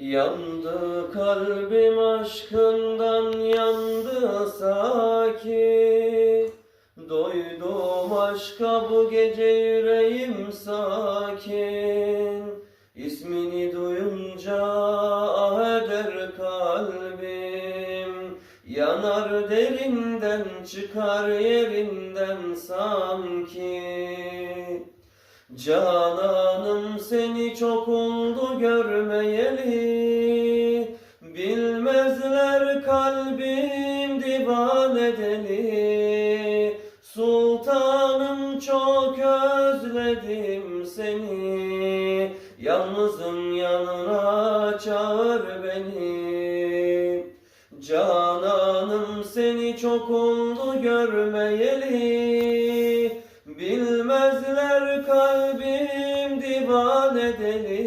Yandı kalbim aşkından yandı saki. Doydum aşka bu gece yüreğim sakin. İsmini duyunca ah eder kalbim. Yanar derinden çıkar yerinden sanki. Cananım seni çok oldu görmeyeli Bilmezler kalbim divane deli Sultanım çok özledim seni. Yalnızım yanına çağır beni. Cananım seni çok oldu görmeyeli. Bilmezler kalbim divane deli